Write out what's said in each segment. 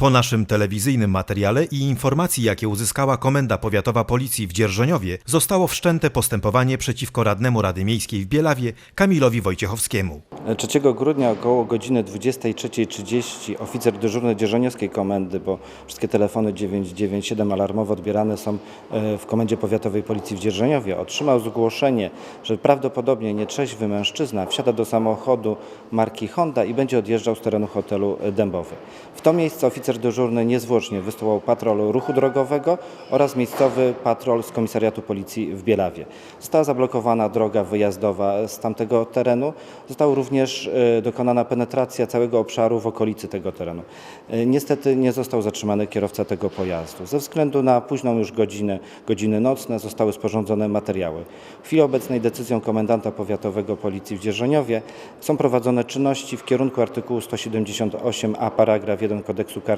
Po naszym telewizyjnym materiale i informacji, jakie uzyskała Komenda Powiatowa Policji w Dzierżoniowie, zostało wszczęte postępowanie przeciwko radnemu Rady Miejskiej w Bielawie Kamilowi Wojciechowskiemu. 3 grudnia około godziny 23.30 oficer dyżurny Dzierżoniowskiej Komendy, bo wszystkie telefony 997 alarmowe odbierane są e, w Komendzie Powiatowej Policji w Dzierżoniowie, otrzymał zgłoszenie, że prawdopodobnie nietrzeźwy mężczyzna wsiada do samochodu marki Honda i będzie odjeżdżał z terenu hotelu Dębowy. W to miejsce oficer dyżurny niezwłocznie wysłał patrol ruchu drogowego oraz miejscowy patrol z Komisariatu Policji w Bielawie. Została zablokowana droga wyjazdowa z tamtego terenu. Została również e, dokonana penetracja całego obszaru w okolicy tego terenu. E, Niestety nie został zatrzymany kierowca tego pojazdu. Ze względu na późną już godzinę, godziny nocne zostały sporządzone materiały. W chwili obecnej decyzją komendanta powiatowego Policji w Dzierżoniowie są prowadzone czynności w kierunku artykułu 178a paragraf 1 kodeksu karnego,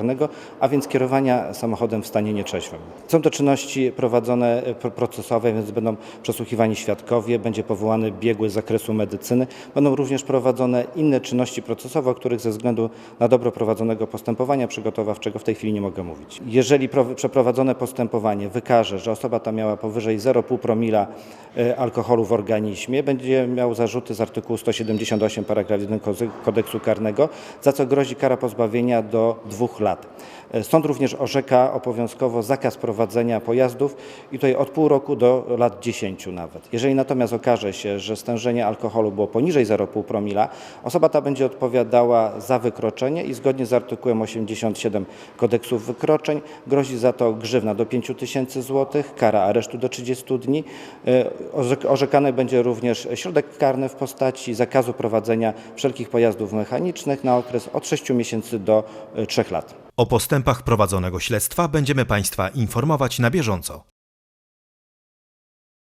a więc kierowania samochodem w stanie nietrzeźwym. Są to czynności prowadzone e, pro- procesowe, więc będą przesłuchiwani świadkowie, będzie powołany biegły z zakresu medycyny, będą również prowadzone inne czynności procesowe, o których ze względu na dobro prowadzonego postępowania przygotowawczego w tej chwili nie mogę mówić. Jeżeli pro, przeprowadzone postępowanie wykaże, że osoba ta miała powyżej 0,5 promila e, alkoholu w organizmie, będzie miał zarzuty z artykułu 178 paragraf 1 Kozy- kodeksu karnego, za co grozi kara pozbawienia do dwóch lat. E, Sąd również orzeka obowiązkowo zakaz prowadzenia pojazdów i tutaj od pół roku do lat 10 nawet. Jeżeli natomiast okaże się, że stężenie alkoholu było poniżej 0,5 promila, osoba ta będzie odpowiadała za wykroczenie i zgodnie z artykułem 87 kodeksu wykroczeń grozi za to grzywna do 5 tysięcy złotych, kara aresztu do 30 dni. E, orzek- Orzekany będzie również środek karny w postaci zakazu prowadzenia wszelkich pojazdów mechanicznych na okres od 6 miesięcy do 3 lat. O postępach prowadzonego śledztwa będziemy Państwa informować na bieżąco.